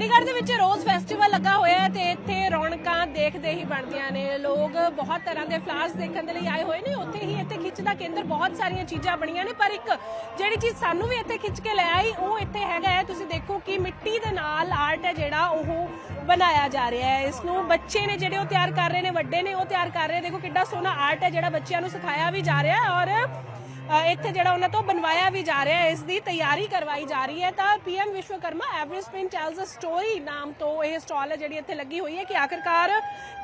ਚੰਡੀਗੜ੍ਹ ਦੇ ਵਿੱਚ rose festival ਲੱਗਾ ਹੋਇਆ ਹੈ ਤੇ ਇੱਥੇ ਰੌਣਕਾਂ ਦੇਖਦੇ ਹੀ ਬਣਦੀਆਂ ਨੇ। ਲੋਕ ਬਹੁਤ ਤਰ੍ਹਾਂ ਦੇ ਫਲਾਵਰਸ ਦੇਖਣ ਦੇ ਲਈ ਆਏ ਹੋਏ ਨੇ। ਉੱਥੇ ਹੀ ਇੱਥੇ ਖਿੱਚ ਦਾ ਕੇਂਦਰ ਬਹੁਤ ਸਾਰੀਆਂ ਚੀਜ਼ਾਂ ਬਣੀਆਂ ਨੇ, ਪਰ ਇੱਕ ਜਿਹੜੀ ਚੀਜ਼ ਸਾਨੂੰ ਵੀ ਇੱਥੇ ਖਿੱਚ ਕੇ ਲੈ ਆਈ, ਉਹ ਇੱਥੇ ਹੈਗਾ ਹੈ। ਤੁਸੀਂ ਦੇਖੋ ਕਿ ਮਿੱਟੀ ਦੇ ਨਾਲ ਆਰਟ ਹੈ ਜਿਹੜਾ ਉਹ ਬਣਾਇਆ ਜਾ ਰਿਹਾ ਹੈ। ਇਸ ਨੂੰ ਬੱਚੇ ਨੇ ਜਿਹੜੇ ਉਹ ਤਿਆਰ ਕਰ ਰਹੇ ਨੇ, ਵੱਡੇ ਨੇ ਉਹ ਤਿਆਰ ਕਰ ਰਹੇ ਦੇਖੋ ਕਿੱਡਾ ਸੋਹਣਾ ਆਰਟ ਹੈ ਜਿਹੜਾ ਬੱਚਿਆਂ ਨੂੰ ਸਿਖਾਇਆ ਵੀ ਜਾ ਰਿਹਾ ਹੈ ਔਰ ਇੱਥੇ ਜਿਹੜਾ ਉਹਨਾਂ ਤੋਂ ਬਣਵਾਇਆ ਵੀ ਜਾ ਰਿਹਾ ਹੈ ਇਸ ਦੀ ਤਿਆਰੀ ਕਰਵਾਈ ਜਾ ਰਹੀ ਹੈ, ਤਾਂ PM Vishwakarma average spin tells a story ਨਾਮ ਤੋਂ ਇਹ ਸਟਾਲ ਹੈ ਜਿਹੜੀ ਇੱਥੇ ਲੱਗੀ ਹੋਈ ਹੈ ਕਿ ਆਖਰਕਾਰ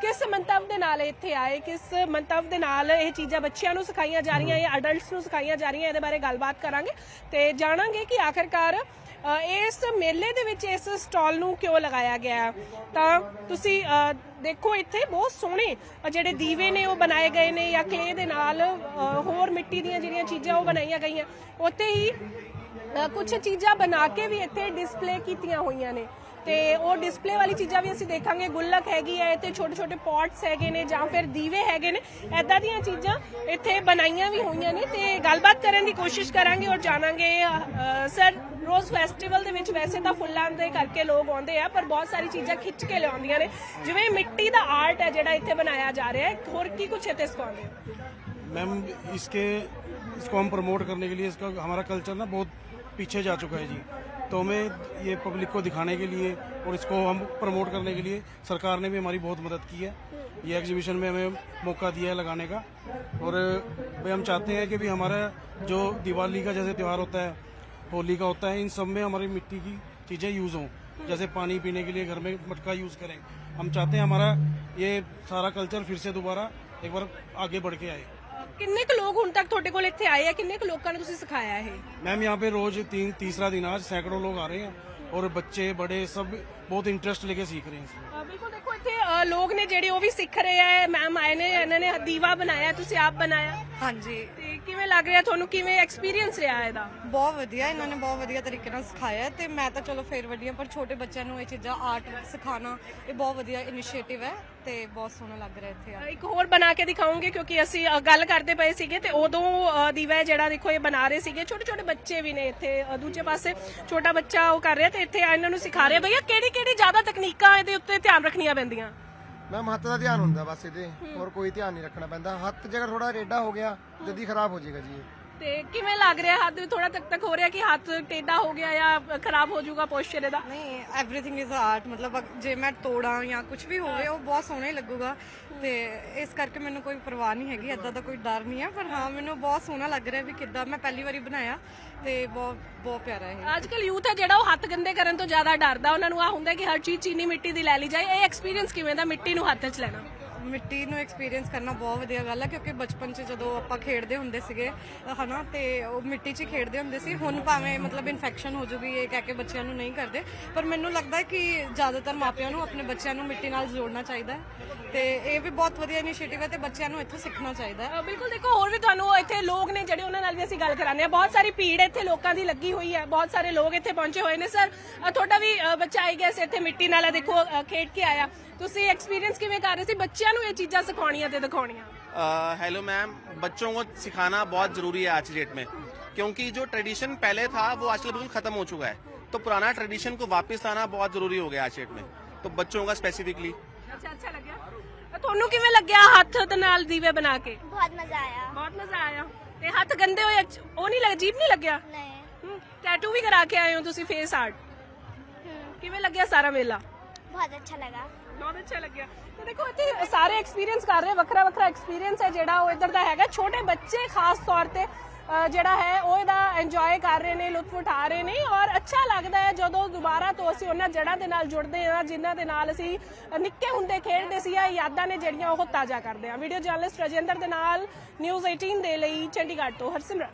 ਕਿਸ ਮੰਤਵ ਦੇ ਨਾਲ ਇਹ ਇੱਥੇ ਆਏ, ਕਿਸ ਮੰਤਵ ਦੇ ਨਾਲ ਇਹ ਚੀਜ਼ਾਂ ਬੱਚਿਆਂ ਨੂੰ ਸਿਖਾਈਆਂ ਜਾ ਰਹੀਆਂ ਜਾਂ ਅਡਲਟਸ ਨੂੰ ਸਿਖਾਈਆਂ ਜਾ ਰਹੀਆਂ, ਇਹਦੇ ਬਾਰੇ ਗੱਲਬਾਤ ਕਰਾਂਗੇ ਤੇ ਜਾਣਾਂਗੇ ਕਿ ਆਖਰਕਾਰ ਇਸ ਮੇਲੇ ਦੇ ਵਿੱਚ ਇਸ ਸਟਾਲ ਨੂੰ ਕਿਉਂ ਲਗਾਇਆ ਗਿਆ? ਤਾਂ ਤੁਸੀਂ ਦੇਖੋ ਇੱਥੇ ਬਹੁਤ ਸੋਹਣੇ ਅ, ਜਿਹੜੇ ਦੀਵੇ ਨੇ ਉਹ ਬਣਾਏ ਗਏ ਨੇ ਜਾਂ ਕਲੇ ਦੇ ਨਾਲ ਅ, ਹੋਰ ਮਿੱਟੀ ਦੀਆਂ ਜਿਹੜੀਆਂ ਚੀਜ਼ਾਂ ਉਹ ਬਣਾਈਆਂ ਗਈਆਂ। ਉੱਥੇ ਹੀ ਕੁਝ ਚੀਜ਼ਾਂ ਬਣਾ ਕੇ ਵੀ ਇੱਥੇ ਡਿਸਪਲੇ ਕੀਤੀਆਂ ਹੋਈਆਂ ਨੇ। ਤੇ ਉਹ ਡਿਸਪਲੇ ਵਾਲੀ ਚੀਜ਼ਾਂ ਵੀ ਅਸੀਂ ਦੇਖਾਂਗੇ ਗੁੱਲਕ ਹੈਗੀ ਹੈ ਇੱਥੇ ਛੋਟੇ ਛੋਟੇ ਪੌਟਸ ਹੈਗੇ ਨੇ ਜਾਂ ਫਿਰ ਦੀਵੇ ਹੈਗੇ ਨੇ ਐਦਾਂ ਦੀਆਂ ਚੀਜ਼ਾਂ ਇੱਥੇ ਬਣਾਈਆਂ ਵੀ ਹੋਈਆਂ ਨੇ ਤੇ ਗੱਲਬਾਤ ਕਰਨ ਦੀ ਕੋਸ਼ਿਸ਼ ਕਰਾਂਗੇ ਔਰ ਜਾਣਾਂਗੇ ਅ, ਸਰ ਰੋਜ਼ ਫੈਸਟੀਵਲ ਦੇ ਵਿੱਚ ਵੈਸੇ ਤਾਂ ਫੁੱਲਾਂ ਦੇ ਕਰਕੇ ਲੋਕ ਆਉਂਦੇ ਆ ਪਰ ਬਹੁਤ ਸਾਰੀ ਚੀਜ਼ਾਂ ਖਿੱਚ ਕੇ ਲਿਆਉਂਦੀਆਂ ਨੇ ਜਿਵੇਂ ਮਿੱਟੀ ਦਾ ਆਰਟ ਹੈ ਜਿਹੜਾ ਇੱਥੇ ਬਣਾਇਆ ਜਾ ਰਿਹਾ ਹੈ ਹੋਰ ਕੀ ਕੁਛ ਇੱਥੇ ਸਿਖਾਉਂਦੇ ਹੋ मैम इसके इसको हम प्रमोट करने के लिए इसका हमारा कल्चर ना बहुत पीछे जा चुका है जी तो हमें ये पब्लिक को दिखाने के लिए और इसको हम प्रमोट करने के लिए सरकार ने भी हमारी बहुत मदद की है। ये एग्जीबिशन में हमें मौका दिया है लगाने का। और, भाई, हम चाहते हैं कि भी हमारा जो दिवाली का जैसे त्यौहार होता है, होली का होता है, इन सब में हमारी मिट्टी की चीज़ें यूज़ हों। जैसे पानी पीने के लिए घर में मटका यूज़ करें। हम चाहते हैं हमारा ये सारा कल्चर फिर से दोबारा एक बार आगे बढ़ के आए। ਕਿੰਨੇ ਕੁ ਲੋਕ ਹੁਣ ਤੱਕ ਤੁਹਾਡੇ ਕੋਲ ਇੱਥੇ ਆਏ ਆ ਕਿੰਨੇ ਕੁ ਲੋਕਾਂ ਨੂੰ ਤੁਸੀਂ ਸਿਖਾਇਆ ਇਹ मैम यहाँ पे रोज तीन तीसरा दिन आज सैकड़ों लोग आ रहे हैं और बच्चे बड़े सब बहुत इंटरेस्ट लेके सीख रहे हैं इसमें ਅ, ਬਿਲਕੁਲ ਦੇਖੋ ਇੱਥੇ ਅ, ਲੋਕ ਨੇ ਜਿਹੜੇ ਉਹ ਵੀ ਸਿੱਖ ਰਹੇ ਆ ਮੈਮ ਆਏ ਨੇ ਇਹਨਾਂ ਨੇ ਦੀਵਾ ਬਣਾਇਆ ਤੁਸੀਂ ਆਪ ਬਣਾਇਆ ਹਾਂਜੀ ਤੇ ਕਿਵੇਂ ਲੱਗ ਰਿਹਾ? ਤੁਹਾਨੂੰ ਕਿਵੇਂ ਐਕਸਪੀਰੀਅੰਸ ਰਿਹਾ ਇਹਦਾ? ਬਹੁਤ ਵਧੀਆ ਇਹਨਾਂ ਨੇ ਬਹੁਤ ਵਧੀਆ ਤਰੀਕੇ ਨਾਲ ਸਿਖਾਇਆ ਤੇ ਮੈਂ ਤਾਂ ਚਲੋ ਫੇਰ ਵੱਡੀ ਹਾਂ ਪਰ ਛੋਟੇ ਬੱਚਿਆਂ ਨੂੰ ਇਹ ਚੀਜ਼ਾਂ ਆਰਟ ਸਿਖਾਉਣਾ ਇਹ ਬਹੁਤ ਵਧੀਆ ਇਨੀਸ਼ੀਏਟਿਵ ਹੈ ਤੇ ਬਹੁਤ ਸੋਹਣਾ ਲੱਗ ਰਿਹਾ ਇੱਥੇ ਆ। ਇੱਕ ਹੋਰ ਬਣਾ ਕੇ ਦਿਖਾਉਂਗੇ ਕਿਉਂਕਿ ਅਸੀਂ ਅ, ਗੱਲ ਕਰਦੇ ਪਏ ਸੀਗੇ ਤੇ ਉਦੋਂ ਅ, ਦੀਵਾ ਹੈ ਜਿਹੜਾ ਦੇਖੋ ਇਹ ਬਣਾ ਰਹੇ ਸੀਗੇ। ਛੋਟੇ ਛੋਟੇ ਬੱਚੇ ਵੀ ਨੇ ਇੱਥੇ ਅ, ਦੂਜੇ ਪਾਸੇ ਛੋਟਾ ਬੱਚਾ ਉਹ ਕਰ ਰਿਹਾ ਤੇ ਇੱਥੇ ਇਹਨਾਂ ਨੂੰ ਸਿਖਾ ਰਹੇ। ਭਈਆ ਕਿਹੜੀ ਕਿਹੜੀ ਜ਼ਿਆਦਾ ਤਕਨੀਕਾਂ ਇਹਦੇ ਉੱਤੇ ਧਿਆਨ ਰੱਖਣੀਆਂ ਪੈਂਦੀਆਂ? ਮੈਮ ਹੱਥ ਦਾ ਧਿਆਨ ਹੁੰਦਾ ਬਸ ਇਹਦੇ। ਹੋਰ ਕੋਈ ਧਿਆਨ ਨਹੀਂ ਰੱਖਣਾ ਪੈਂਦਾ। ਹੱਥ ਜੇਕਰ ਥੋੜਾ ਰੇਡਾ ਹੋ ਗਿਆ ਜਲਦੀ ਖਰਾਬ ਹੋ ਜਾਏਗਾ ਜੀ ਇਹ। ਤੇ ਕਿਵੇਂ ਲੱਗ ਰਿਹਾ? ਹੱਥ ਥੋੜਾ ਤੱਕ ਤੱਕ ਹੋ ਰਿਹਾ ਕਿ ਹੱਥ ਟੇਢਾ ਹੋ ਗਿਆ ਜਾਂ ਖਰਾਬ ਹੋ ਜਾਊਗਾ ਪੋਸਚਰ ਇਹਦਾ? ਨਹੀਂ ਐਵਰੀਥਿੰਗ ਇਜ਼ ਆਰਟ ਮਤਲਬ ਜੇ ਮੈਂ ਤੋੜਾਂ ਜਾਂ ਕੁਝ ਵੀ ਹੋਵੇ ਉਹ ਬਹੁਤ ਸੋਹਣਾ ਹੀ ਲੱਗੂਗਾ। ਤੇ ਇਸ ਕਰਕੇ ਮੈਨੂੰ ਕੋਈ ਪਰਵਾਹ ਨਹੀਂ ਹੈਗੀ ਐਦਾਂ ਦਾ ਕੋਈ ਡਰ ਨਹੀਂ ਹੈ ਪਰ ਹਾਂ ਮੈਨੂੰ ਬਹੁਤ ਸੋਹਣਾ ਲੱਗ ਰਿਹਾ ਵੀ ਕਿੱਦਾਂ ਮੈਂ ਪਹਿਲੀ ਵਾਰੀ ਬਣਾਇਆ ਤੇ ਬਹੁਤ ਬਹੁਤ ਪਿਆਰਾ ਹੈ ਅੱਜ ਕੱਲ ਯੂਥ ਹੈ ਜਿਹੜਾ ਉਹ ਹੱਥ ਗੰਦੇ ਕਰਨ ਤੋਂ ਜ਼ਿਆਦਾ ਡਰਦਾ। ਉਹਨਾਂ ਨੂੰ ਆ ਹੁੰਦਾ ਕਿ ਹਰ ਚੀਜ਼ ਚੀਨੀ ਮਿੱਟੀ ਦੀ ਲੈ ਲਈ ਜਾਏ। ਇਹ ਐਕਸਪੀਰੀਅੰਸ ਕਿਵੇਂ ਦਾ ਮਿੱਟੀ ਨੂੰ ਹੱਥ 'ਚ ਲੈਣਾ? ਮਿੱਟੀ ਨੂੰ ਐਕਸਪੀਰੀਅੰਸ ਕਰਨਾ ਬਹੁਤ ਵਧੀਆ ਗੱਲ ਹੈ, ਕਿਉਂਕਿ ਬਚਪਨ 'ਚ ਜਦੋਂ ਆਪਾਂ ਖੇਡਦੇ ਹੁੰਦੇ ਸੀਗੇ, ਹਨਾ, ਤੇ ਉਹ ਮਿੱਟੀ 'ਚ ਹੀ ਖੇਡਦੇ ਹੁੰਦੇ ਸੀ। ਹੁਣ ਭਾਵੇਂ ਮਤਲਬ ਇਨਫੈਕਸ਼ਨ ਹੋ ਜੂਗੀ, ਇਹ ਕਹਿ ਕੇ ਬੱਚਿਆਂ ਨੂੰ ਨਹੀਂ ਕਰਦੇ, ਪਰ ਮੈਨੂੰ ਲੱਗਦਾ ਕਿ ਜ਼ਿਆਦਾਤਰ ਮਾਪਿਆਂ ਨੂੰ, ਆਪਣੇ ਬੱਚਿਆਂ ਨੂੰ ਮਿੱਟੀ ਨਾਲ ਜੋੜਨਾ ਚਾਹੀਦਾ ਹੈ। ਤੇ ਇਹ ਵੀ ਬਹੁਤ ਵਧੀਆ ਇਨੀਸ਼ੀਏਟਿਵ ਹੈ, ਤੇ ਬੱਚਿਆਂ ਨੂੰ ਇੱਥੋਂ ਸਿੱਖਣਾ ਚਾਹੀਦਾ ਹੈ। ਬਿਲਕੁਲ ਦੇਖੋ, ਹੋਰ ਵੀ ਤੁਹਾਨੂੰ ਇੱਥੇ ਲੋਕ ਨੇ ਜਿਹੜੇ ਉਹਨਾਂ ਨਾਲ ਵੀ ਅਸੀਂ ਗੱਲ ਕਰਾਉਂਦੇ ਆ ਬਹੁਤ ਸਾਰੀ ਭੀੜ ਇੱਥੇ ਲੋਕਾਂ ਦੀ ਲੱਗੀ ਹੋਈ ਹੈ ਬਹੁਤ ਸਾਰੇ ਲੋਕ ਇੱਥੇ ਪਹੁੰਚੇ ਹੋਏ ਨੇ ਸਰ ਅ, ਤੁਹਾਡਾ ਵੀ ਅ, ਬੱਚਾ ਆਈ ਗਿਆ ਸੀ ਇੱਥੇ ਮਿੱਟੀ ਨਾਲ ਇਹ ਦੇਖੋ ਅ, ਖੇਡ ਕੇ ਆਇਆ ਤੁਸੀਂ ਐਕਸਪੀਰੀਅੰਸ ਕਿਵੇਂ ਕਰ ਰਹੇ ਸੀ ਬੱਚਿਆਂ ਨੂੰ ਇਹ ਚੀਜ਼ਾਂ ਸਿਖਾਉਣੀਆਂ ਤੇ ਦਿਖਾਉਣੀਆਂ हेलो मैम बच्चों को सिखाना बहुत जरूरी है आज की डेट में क्योंकि जो ट्रेडिशन पहले था वो आजकल बिल्कुल खत्म हो चुका है तो पुराना ट्रेडिशन को वापस लाना बहुत जरूरी हो गया आज की डेट में तो बच्चों का स्पेसिफिकली ਅੱਛਾ ਅੱਛਾ ਲੱਗਿਆ ਅ, ਤੁਹਾਨੂੰ ਕਿਵੇਂ ਲੱਗਿਆ ਹੱਥ ਦੇ ਨਾਲ ਦੀਵੇ ਬਣਾ ਕੇ बहुत मजा आया ਬਹੁਤ ਮਜ਼ਾ ਆਇਆ ਤੇ ਹੱਥ ਗੰਦੇ ਹੋਏ ਅੱਛ- ਉਹ ਨਹੀਂ ਲੱਗ ਜੀਬ ਨਹੀਂ ਲੱਗਿਆ नहीं ਟੈਟੂ ਵੀ ਕਰਾ ਕੇ ਆਏ ਹੋ ਤੁਸੀਂ ਫੇਸ ਆਰਟ हम्म, ਕਿਵੇਂ ਲੱਗਿਆ ਸਾਰਾ ਮੇਲਾ बहुत अच्छा लगा ਬਹੁਤ ਅੱਛਾ ਲੱਗਿਆ ਤੇ ਦੇਖੋ ਇੱਥੇ ਸਾਰੇ ਐਕਸਪੀਰੀਅੰਸ ਕਰ ਰਹੇ ਵੱਖਰਾ ਵੱਖਰਾ ਐਕਸਪੀਰੀਅੰਸ ਹੈ ਜਿਹੜਾ ਉਹ ਇਧਰ ਦਾ ਹੈਗਾ ਛੋਟੇ ਬੱਚੇ ਖਾਸ ਤੌਰ ਤੇ ਅ, ਜਿਹੜਾ ਹੈ, ਉਹ ਇਹਦਾ ਇੰਜੋਏ ਕਰ ਰਹੇ ਨੇ, ਲੁਤਫ ਉਠਾ ਰਹੇ ਨੇ ਔਰ ਅੱਛਾ ਲੱਗਦਾ ਹੈ ਜਦੋਂ ਦੁਬਾਰਾ ਤੋਂ ਅਸੀਂ ਉਹਨਾਂ ਜੜ੍ਹਾਂ ਦੇ ਨਾਲ ਜੁੜਦੇ ਹਾਂ, ਜਿਨ੍ਹਾਂ ਦੇ ਨਾਲ ਅਸੀਂ ਨਿੱਕੇ ਹੁੰਦੇ ਖੇਡਦੇ ਸੀ, ਇਹ ਯਾਦਾਂ ਨੇ ਜਿਹੜੀਆਂ ਉਹ ਤਾਜ਼ਾ ਕਰਦੇ ਹਾਂ। ਵੀਡੀਓ ਜਰਨਲਿਸਟ ਰਜਿੰਦਰ ਦੇ ਨਾਲ ਨਿਊਜ਼ 18 ਦੇ ਲਈ ਚੰਡੀਗੜ੍ਹ ਤੋਂ ਹਰਸਿਮਰਤ।